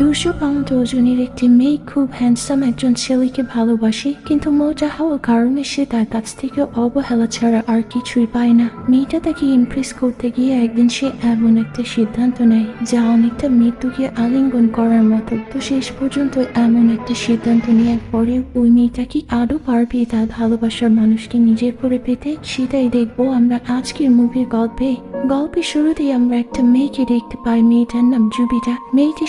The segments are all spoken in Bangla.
দুশো পাউন্ড ওজনের একটি মেয়ে খুব হ্যান্ডসাম একজন ছেলেকে ভালোবাসে, কিন্তু মোটা হওয়ার কারণে সে তার কাছ থেকে অবহেলা ছাড়া আর কিছুই পায় না। মেয়েটা তাকে ইমপ্রেস করতে গিয়ে একদিন সে এমন একটা সিদ্ধান্ত নেয়, যা অনেকটা মৃত্যুকে আলিঙ্গন করার মতো। তো শেষ পর্যন্ত এমন একটা সিদ্ধান্ত নেওয়ার পরে ওই মেয়েটা কি আদৌ পারবে তার ভালোবাসার মানুষকে নিজের করে পেতে? সেটাই দেখব আমরা আজকের মুভির গল্পে। গল্পের শুরুতেই আমরা একটা মেয়েকে দেখতে পাই, মেয়েটার নাম জুবিটা মেয়েটি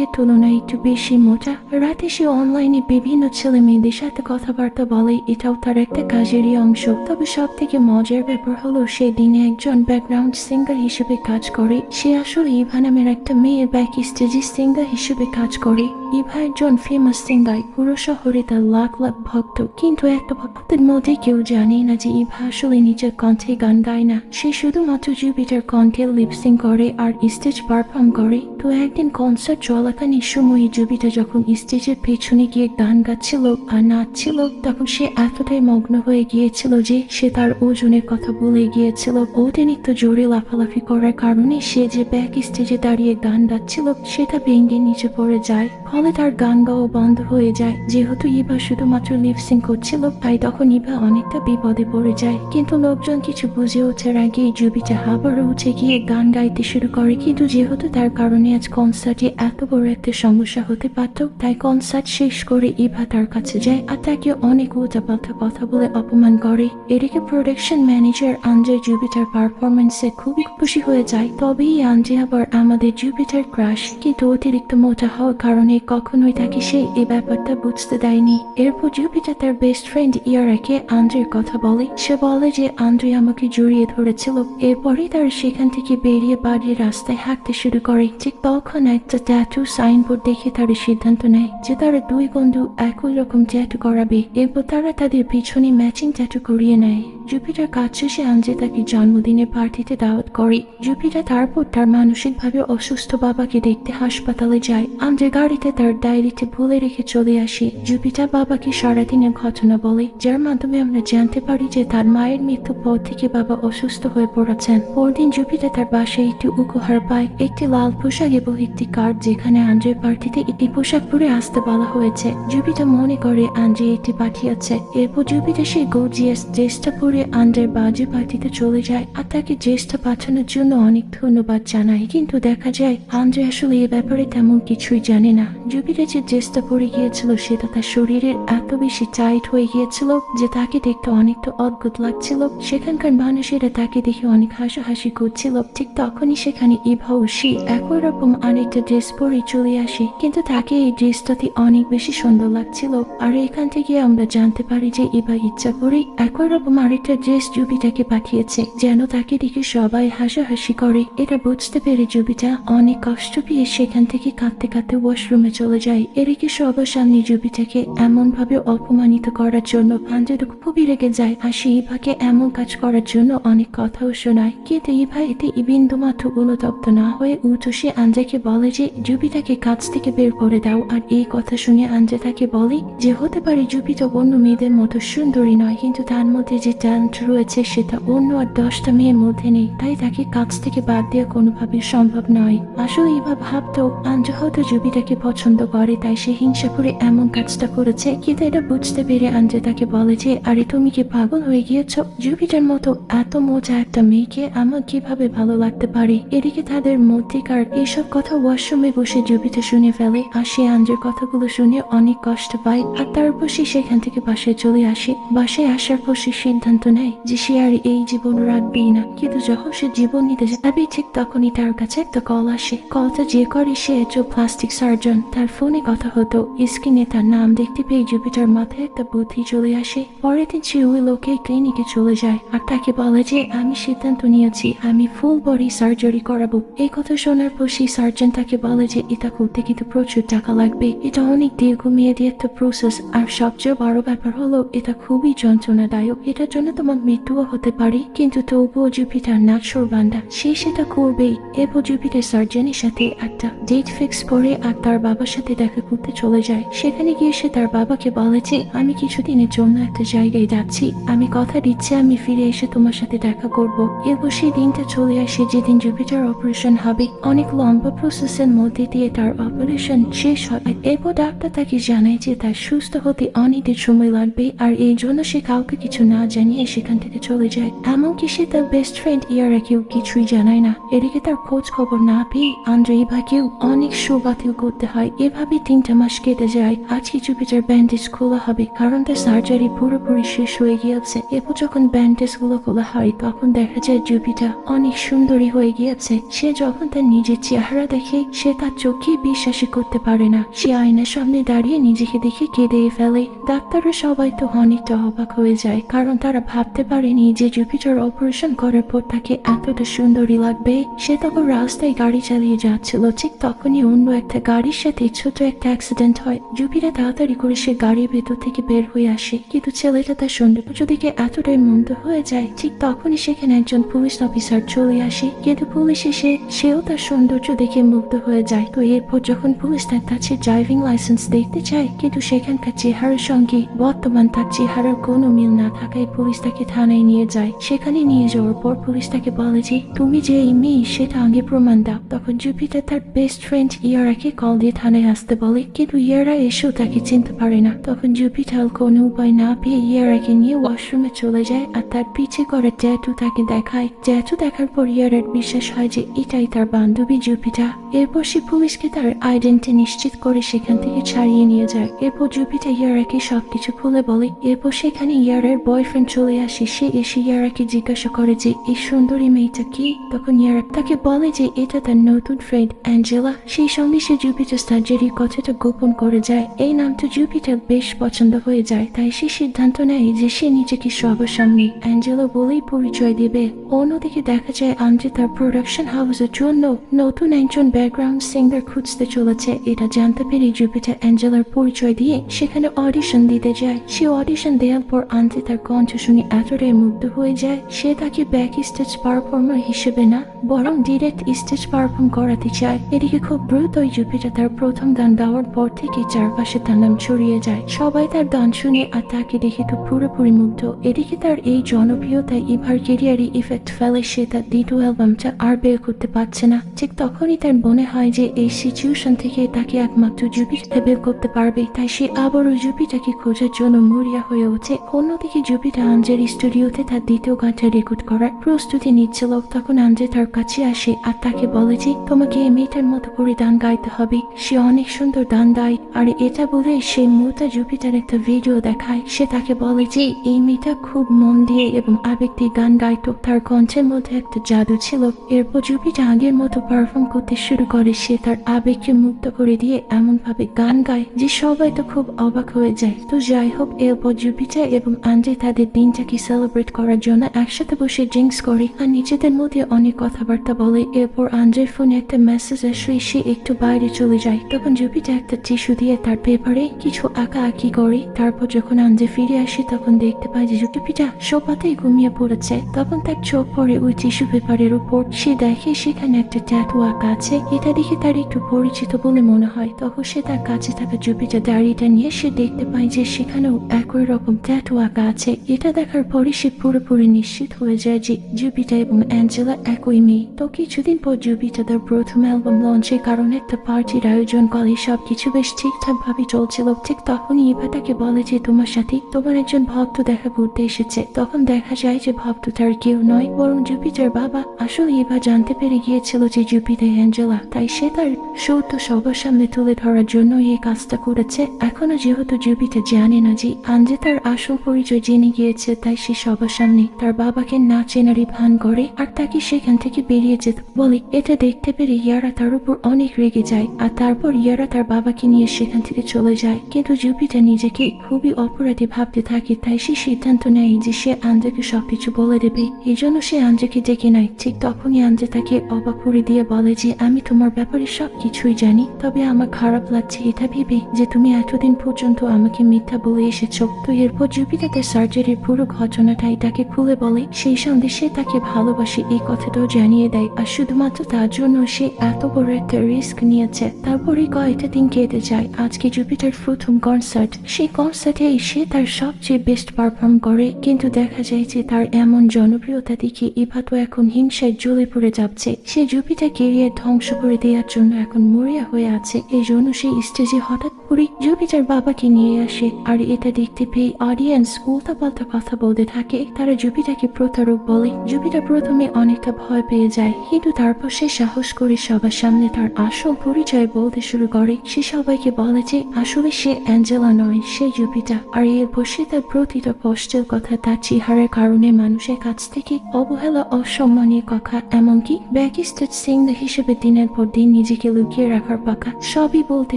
স্বাভাবিকের তুলনায় একটু বেশি মোটা রাতে সে অনলাইনে বিভিন্ন ছেলে মেয়েদের সাথে কথাবার্তা বলে, এটাও তার একটা কাজেরই অংশ। তবে সব থেকে মজার ব্যাপার হলো, সে দিনে একজন ব্যাকগ্রাউন্ড সিঙ্গার হিসেবে কাজ করে। সে আসলে ইভা নামের একটা মেয়ের ব্যাক স্টেজে সিঙ্গার হিসেবে কাজ করে। ইভা একজন ফেমাস সিঙ্গার পুরো শহরে তার লাখ লাখ ভক্ত। কিন্তু একটা ভক্তের মধ্যে কেউ জানে না যে ইভা আসলে নিজের কণ্ঠে গান গায় না। সে শুধুমাত্র জুপিটার কণ্ঠে লিপসিং করে আর স্টেজ পারফর্ম করে। তো একদিন কনসার্ট চলাকালীন সময়ে জুবিটা যখন স্টেজের পেছনে গিয়ে গান গাচ্ছিল আর নাচছিল, তখন সে এতটাই মগ্ন হয়ে গিয়েছিল যে সে তার ওজনের কথা বলে গিয়েছিল। অতিরিক্ত জোরে লাফালাফি করার কারণে সে যে ব্যাক স্টেজে দাঁড়িয়ে গান গাচ্ছিল, সেটা ভেঙে নিচে পড়ে যায়। ফলে তার গান গাওয়া বন্ধ হয়ে যায়। যেহেতু ইভা শুধুমাত্র লিপসিং করছিল, তাই তখন ইভা অনেকটা বিপদে পড়ে যায়। কিন্তু লোকজন কিছু বুঝে ওঠার আগে জুবিটা আবারও উঠে গিয়ে গান গাইতে শুরু করে। কিন্তু যেহেতু তার কারণে আজ কনসার্টে এত বড় একটা সমস্যা হতে পারত, তাই কনসার্ট শেষ করে ইভা তার কাছে যায় আর তাকে অনেক উল্টাপাল্টা কথা বলে অপমান করে। এদিকে প্রোডাকশন ম্যানেজার আঞ্জয় জুবিটার পারফরমেন্সে খুবই খুশি হয়ে যায়। তবেই আঞ্জে আবার আমাদের জুপিটার ক্রাশ কিন্তু অতিরিক্ত মোটা হওয়ার কারণে কখনোই তাকে সে এই ব্যাপারটা বুঝতে দেয়নি। এরপর জুপিটার তার বেস্ট ফ্রেন্ড ইয়ারাকে আন্দ্রের কথা বলে। সে বলে যে, আন্দ্রে আমাকে জড়িয়ে ধরেছিল। এরপরেই তারা সেখান থেকে বেরিয়ে বাড়ির রাস্তায় হাঁটতে শুরু করে। ঠিক তখন একটা ট্যাটু সাইনবোর্ড দেখে তার সিদ্ধান্ত নেয় যে, তারা দুই বন্ধু একই রকম ট্যাটু করাবে। এরপর তারা তাদের পিছনে ম্যাচিং ট্যাটু করিয়ে নেয়। জুপিটার কাছে সে আনজে তাকে জন্মদিনের পার্টিতে দাওয়াত করে জুপিটার তারপর তার মানসিকভাবে অসুস্থ বাবাকে দেখতে হাসপাতালে যায়। আন্দ্রে গাড়িতে তার ডায়েরিতে ভুলে রেখে চলে আসে। জুপিটা বাবাকে সারাদিনের ঘটনা বলে, যার মাধ্যমে আমরা জানতে পারি যে তার মায়ের মৃত্যুর পর থেকে বাবা অসুস্থ হয়ে পড়েছেন। পরদিন জুপিটা তার বাসায় একটি উপহার পায়, একটি লাল পোশাক এবং একটি কার্ড যেখানে আন্দ্রের পার্টিতে একটি পোশাক পরে আসতে বলা হয়েছে। জুপিটা মনে করে আন্দ্রে এটি পাঠিয়েছে। এরপর জুপিটা সেই গর্জিয়াস ড্রেসটা পরে আন্দ্রের বাজে পার্টিতে চলে যায় আর তাকে ড্রেসটা পাঠানোর জন্য অনেক ধন্যবাদ জানায় কিন্তু দেখা যায়, আন্দ্রে আসলে এ ব্যাপারে তেমন কিছুই জানে না। জুপিটা যে ড্রেসটা পরে গিয়েছিল, সেটা তার শরীরের এত বেশি টাইট হয়ে গিয়েছিল যে তাকে দেখতে অনেকটা অদ্ভুত লাগছিল। সেখানকার মানুষেরা তাকে দেখে অনেক হাসাহাসি করছিল। ঠিক তখনই সেখানে ইভা সে একই রকম আরেকটা ড্রেস পরে চলে আসে। কিন্তু তাকে এই ড্রেসটাতে অনেক বেশি সুন্দর লাগছিল। আর এখান থেকে আমরা জানতে পারি যে ইভা ইচ্ছা করে একই রকম আরেকটা ড্রেস জুবিটাকে পাঠিয়েছে, যেন তাকে দেখে সবাই হাসাহাসি করে। এটা বুঝতে পেরে জুবিটা অনেক কষ্ট পেয়ে সেখান থেকে কাঁদতে কাঁদতে ওয়াশরুমে চলে যায়। এদিকে সবার সামনে জুবিটাকে এমন ভাবে অপমানিত করার জন্য পাঞ্জাদু খুবই রেগে যায় আর সে ইভাকে এমন কাজ করার জন্য অনেক কথাও শোনায়। কিন্তু ইভা এতে বিন্দু মাত্র অনুতপ্ত না হয়ে উঠো সে আঞ্জাকে বলে যে, জুবিটাকে কাজ থেকে বের করে দাও। আর এই কথা শুনে আঞ্জা তাকে বলে যে, হতে পারে জুবিটা অন্য মেয়েদের মতো সুন্দরী নয়, কিন্তু তার মধ্যে যে ট্যালেন্ট রয়েছে সেটা অন্য আর দশটা মেয়ের মধ্যে নেই। তাই তাকে কাজ থেকে বাদ দেওয়া কোনোভাবে সম্ভব নয়। আসলে ইভা ভাবতো আঞ্জা হয়তো জুবিটাকে পছন্দ করে, তাই সে হিংসা করে এমন কাজটা করেছে, কিন্তু এটা বুঝতে পেরে আঞ্জা তাকে বলে যে, আরে, তুমি কি পাগল হয়ে গিয়েছ? জুপিটার মতো এত মোজা একটা মেয়েকে আমার কীভাবে ভালো লাগতে পারে? এদিকে তাদের মধ্যেকার এইসব কথা ওয়াশরুমে বসে জুপিটা শুনে ফেলে, আর সে আঞ্জের কথাগুলো শুনে অনেক কষ্ট পায়, আর তারপর সে সেখান থেকে বাসায় চলে আসে। বাসায় আসার পর সে সিদ্ধান্ত নেয় যে সে আর এই জীবন রাখবেই না, কিন্তু যখন সে জীবন নিতে যাবে ঠিক তখনই তার কাছে একটা কল আসে। কলটা যে করে সে একজন প্লাস্টিক সার্জন তার ফোনে কথা হতো। স্ক্রিনে তার নাম দেখতে পেয়ে জুপিটার মাথায় একটা বুদ্ধি চলে আসে। পরের দিন সে ওই লোকে ক্লিনিকে চলে যায় আর তাকে বলে যে, আমি সিদ্ধান্ত নিয়েছি। আমি ফুল বডি সার্জারি করাবো। এই কথা শোনার পর সেই সার্জন তাকে বলে যে, এটা করতে কিন্তু প্রচুর টাকা লাগবে। এটা অনেক দীর্ঘমেয়াদী একটা প্রসেস আর সবচেয়ে বড় ব্যাপার হলো, এটা খুবই যন্ত্রণাদায়ক। এটার জন্য তোমার মৃত্যুও হতে পারে। কিন্তু তবুও জুপিটার নাক নাসর বান্দা, সে সেটা করবেই। এরপর জুপিটার সার্জনের সাথে একটা ডেট ফিক্স করে আর তার বাবার সাথে দেখা করতে চলে যায়। সেখানে গিয়ে সে তার বাবাকে বলে যে, আমি কিছুদিনের জন্য একটা জায়গায় যাচ্ছি। আমি কথা দিচ্ছি, আমি ফিরে এসে তোমার সাথে দেখা করব। এরপর সেই দিনটা চলে আসে যেদিন জুপিটার অপারেশন হবে। অনেক লম্বা প্রসেসের মধ্যে দিয়ে তার অপারেশন শেষ হয়। এরপর ডাক্তার তাকে জানায় যে, তার সুস্থ হতে অনেকদিন সময় লাগবে আর এই জন্য সে কাউকে কিছু না জানিয়ে সেখান থেকে চলে যায়। এমনকি সে তার বেস্ট ফ্রেন্ড ইয়ারাকেও কিছুই জানায় না। এদিকে তার খোঁজ খবর না পেয়ে আন্দ্রে ইভাকেও অনেক শো বাতিল করতে হয়। এভাবে তিনটা মাস কেটে যায়। আজকে জুপিটার ব্যান্ডেজ খোলা হবে, কারণ তার সার্জারি পুরোপুরি শেষ হয়ে গিয়েছে। এরপর যখন ব্যান্ডেজগুলো খোলা হয়, তখন দেখা যায় জুপিটা অনেক সুন্দরী হয়ে গিয়েছে। সে যখন তার নিজের চেহারা দেখে, সে তার চোখে বিশ্বাসই করতে পারে না। সে আয়নার সামনে দাঁড়িয়ে নিজেকে দেখে কেঁদে ফেলে। ডাক্তাররা সবাই তো অনেকটা অবাক হয়ে যায়, কারণ তারা ভাবতে পারেনি যে জুপিটার অপারেশন করার পর তাকে এতটা সুন্দরী লাগবে। সে তখন রাস্তায় গাড়ি চালিয়ে যাচ্ছিল। ঠিক তখনই অন্য একটা গাড়ির সাথে ছোট একটা অ্যাক্সিডেন্ট হয়। জুপিটা তাড়াতাড়ি করে সে গাড়ির ভেতর থেকে বের হয়ে আসে। কিন্তু ছেলেটা তার সৌন্দর্য দিকে এতটাই মুগ্ধ হয়ে যায়, ঠিক তখনই সেখানে একজন পুলিশ অফিসার চলে আসে। কিন্তু পুলিশ এসে সেও তার সৌন্দর্য দেখে মুগ্ধ হয়ে যায়। তো এরপর যখন পুলিশ তার কাছে ড্রাইভিং লাইসেন্স দেখতে চায়, কিন্তু সেখানকার চেহারার সঙ্গে বর্তমান তার চেহারার কোনো মিল না থাকায় পুলিশ তাকে থানায় নিয়ে যায়। সেখানে নিয়ে যাওয়ার পর পুলিশ তাকে বলে যে তুমি যে এই মেয়ে, সেটা আগে প্রমাণ দাও। তখন জুপিটার তার বেস্ট ফ্রেন্ড ইয়ারাকে কল দিয়ে থানায় আসতে বলে, কিন্তু ইয়ারা এসেও তাকে চিনতে পারে না। তখন জুপিটার কোনো উপায় না পেয়ে ইয়ারাকে নিয়ে ওয়াশরুমে চলে যায় আর তার পিছে করে ট্যাটু তাকে দেখায়। ট্যাটু দেখার পর ইয়ারার বিশ্বাস হয় যে এটাই তার বান্ধবী জুপিটা। এরপর সে পুলিশকে তার আইডেন্টি নিশ্চিত করে সেখান থেকে ছাড়িয়ে নিয়ে যায়। এরপর জুপিটা ইয়ারাকে সবকিছু খুলে বলে। এরপর সেখানে ইয়ারের বয়ফ্রেন্ড চলে আসে। সে এসে ইয়ারাকে জিজ্ঞাসা করে যে, এই সুন্দরী মেয়েটা কি তখন ইয়ারা তাকে বলে যে, এটা তার নতুন ফ্রেন্ড অ্যাঞ্জেলা। সেই সঙ্গে সে জুপিটার সার্জারির কথাটা গোপন করে যায়। এই নামটা জুপিটার বেশ পছন্দ হয়ে যায়। তাই সে সিদ্ধান্ত নেয় যে, সে নিজেকে সবার সামনে অ্যাঞ্জেলা বলেই পরিচয় দেবে। অন্যদিকে দেখা যায় আন্দ্রে তার প্রোডাকশন হাউসের জন্য নতুন একজন ব্যাকগ্রাউন্ড সিঙ্গার খুঁজতে চলেছে। এটা জানতে পেরে জুপিটার অ্যাঞ্জেলার পরিচয় দিয়ে সেখানে অডিশন দিতে যায়। সে অডিশন দেওয়ার পর আন্দ্রে তার কণ্ঠ শুনে এতটাই মুগ্ধ হয়ে যায়। সে তাকে ব্যাক স্টেজ পারফর্মার হিসেবে না, বরং ডিরেক্ট স্টেজ পারফর্ম করাতে চায়। এদিকে খুব দ্রুতই জুপিটার তার প্রথম গান গাওয়ার পর থেকে চারপাশে তার নাম ছড়িয়ে যায়। সবাই তার গান শুনে আর তাকে দেখে তো পুরোপুরি মুগ্ধ। এদিকে তার এই জনপ্রিয়তায় ইভার কেরিয়ারে ইফেক্ট ফেলে সে তার দ্বিতীয় অ্যালবামটা আর বের করতে পারছে না। ঠিক তখনই তার মনে হয় যে এই সিচুয়েশন থেকে তাকে একমাত্র জুপিটা বের করতে পারবে। তাই সে আবারও জুপিটাকে খোঁজার জন্য মরিয়া হয়ে ওঠে। অন্যদিকে জুপিটা আঞ্জের স্টুডিওতে তার দ্বিতীয় গানটা রেকর্ড করার প্রস্তুতি নিচ্ছিল তখন আঞ্জে তার কাছে আসে আর তাকে বলে যে, তোমাকে এই মেয়েটার মতো করে গান গাইতে হবে। সে অনেক সুন্দর গান গায় আর এটা বলে সেই মুহূর্তে জুপিটার একটা ভিডিও দেখায়। সে তাকে বলে যে, এই মেয়েটা খুব মন দিয়ে এবং আবেগ দিয়ে গান গাইতো। তার কণ্ঠের মধ্যে একটা জাদু ছিল। এরপর জুপিটা আগের মতো পারফর্ম করতে শুরু করে। সে তার আবেগকে মুক্ত করে দিয়ে এমন ভাবে গান গায় যে সবাই তো খুব অবাক হয়ে যায়। তো যাই হোক, এরপর জুপিটা এবং আন্দ্রে তাদের দিনটাকে সেলিব্রেট করার জন্য একসাথে বসে ড্রিঙ্কস করে। আর নিজেদের মধ্যে অনেক কথাবার্তা বলে, এরপর আন্দ্রের ফোনে একটা মেসেজ আসে সে একটু বাইরে চলে যায়। তখন জুপিটা একটা টিস্যু দিয়ে তার পেপারে কিছু আঁকা আঁকি করে। তারপর যখন আন্দ্রে ফিরে আসে, তখন দেখতে পায় যে জুপিটা সোফাতেই ঘুমিয়ে পড়েছে। তখন তার চোখ পড়ে ওই টিস্যু পেপারের উপর। সে দেখে সেখানে একটা ট্যাটু আঁকা আছে। এটা দেখে তার একটু পরিচিত বলে মনে হয়। তখন সে তার কাছে থাকা জুপিটা দাড়িটা নিয়ে সে দেখতে পায় যে সেখানেও একই রকম ট্যাটু আঁকা আছে। এটা দেখার পরে সে পুরোপুরি নিশ্চিত হয়ে যায় যে জুপিটা এবং অ্যাঞ্জেলা একই মেয়ে তো কিছুদিন পর জুপিটা তার প্রথম অ্যালবাম লঞ্চের কারণে একটা পার্টির আয়োজন করে সবকিছু বেশ ঠিকঠাক ভাবে চলছিল ঠিক তখনই ইভা তাকে বলে যে তোমার সাথে তোমার একজন ভক্ত দেখা করতে এসেছে তখন দেখা যায় যে ভক্ত তার কেউ নয় বরং জুপিটার বাবা আসলে ইভা জানতে পেরে গিয়েছিল যে জুপিটা অ্যাঞ্জেলা তাই সে তার সৌত্য সবার সামনে তুলে ধরার জন্য এই কাজটা করেছে এখনও যেহেতু জুপিটা জানে না যে আঞ্জে তার আসল পরিচয় জেনে গিয়েছে তাই সে সবার সামনে তার বাবাকে না চেনারই ভান করে আর তাকে সেখান থেকে বেরিয়ে যেত? বলে, এটা দেখতে পেরে ইয়ারা তার উপর অনেক রেগে যায়, আর তারপর ইয়ারা তার বাবাকে নিয়ে সেখান থেকে চলে যায়। কিন্তু জুপিটার নিজেকে খুবই অপরাধী ভাবতে থাকে, তাই সে সিদ্ধান্ত নেয় যে সে আন্দ্রেকে সবকিছু বলে দেবে। এই জন্য সে আন্দ্রেকে ডেকে নেয়। ঠিক তখনই আন্দ্রে তাকে অবাক করে দিয়ে বলে যে, আমি তোমার ব্যাপারে সব কিছুই জানি, তবে আমার খারাপ লাগছে এটা ভেবে যে তুমি এতদিন পর্যন্ত আমাকে মিথ্যা বলে এসেছ। তো এরপর জুপিটার তার সার্জারির পুরো ঘটনাটাই তাকে খুলে বলে। সেই সঙ্গে সে তাকে ভালোবাসে এই কথাটাও জানিয়ে দেয়। আর শুধুমাত্র তার জন্য সে এত বড় একটা রিস্ক নিয়েছে। তারপরে কয়েকটা দিন কেটে যায়। আজকে জুপিটার প্রথম কনসার্ট সেই কনসার্টে সে তার সবচেয়ে বেস্ট পারফর্ম করে। কিন্তু দেখা যায় যে তার এমন জনপ্রিয়তা দেখে ইভা তো এখন হিংসায় জ্বলে পড়ে যাচ্ছে। সে জুপিটার কেরিয়ার ধ্বংস করে দেওয়ার জন্য এখন মরিয়া হয়ে আছে। এই জন্য সেই স্টেজে হঠাৎ করে জুপিটার বাবাকে নিয়ে আসে। আর এটা দেখতে পেয়ে অডিয়েন্স উল্টাপাল্টা কথা বলতে থাকে। তারা জুপিটাকে প্রতারক বলে। জুপিটার প্রথমে অনেকটা ভয় পেয়ে যায়। কিন্তু তারপর সে সাহস করে সবার সামনে তার আসল পরিচয় বলতে শুরু করে। সে সবাইকে বলে যে, আসলে সে অ্যাঞ্জেলা নয়, সে জুপিটা। আর এরপর সে তার প্রতিটা কষ্টের কথা, তার চেহারার কারণে মানুষের কাছ থেকে অবহেলা অসম্মানীয় কথা, এমনকি ব্যাকিস্টেড সিং হিসেবে দিনের পর দিন নিজেকে লুকিয়ে রাখার পাকা সবই বলতে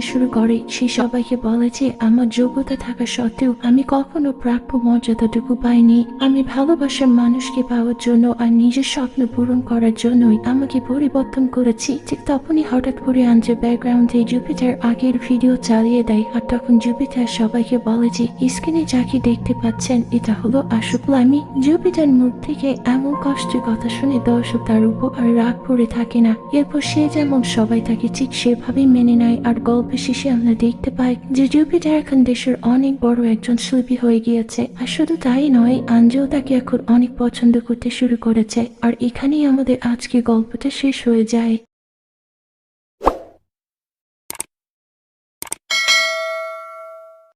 শুরু করে। সে সবাইকে বলে যে, আমার যোগ্যতা থাকা সত্ত্বেও আমি কখনো প্রাপ্য মর্যাদাটুকু পাইনি। আমি ভালোবাসার মানুষকে পাওয়ার জন্য আর নিজের স্বপ্ন পূরণ করার জন্যই আমাকে পরিবর্তন করেছি। ঠিক তখনই হঠাৎ করে আনছে ব্যাকগ্রাউন্ডে জুপিটার আগের ভিডিও চালিয়ে দেয় আর তখন জুপিটার সবাইকে বলে যে, স্ক্রিনে যাকে দেখতে পাচ্ছেন, এটা হলো আমি জুপিটার মুখ থেকে এমন কষ্টের কথা শুনে দর্শক তার উপর আর রাগ করে থাকে না। এরপর সে যেমন সবাই তাকে ঠিক সেভাবেই মেনে নেয় আর গল্পের শেষে আমরা দেখতে পাই যে জুপিটার এখন দেশের অনেক বড় একজন শিল্পী হয়ে গিয়েছে, আর শুধু তাই নয় আঞ্জেও তাকে এখন অনেক পছন্দ করতে শুরু করেছে, আর এখানেই আমাদের আজকে গল্পটা শেষ হয়ে যায়।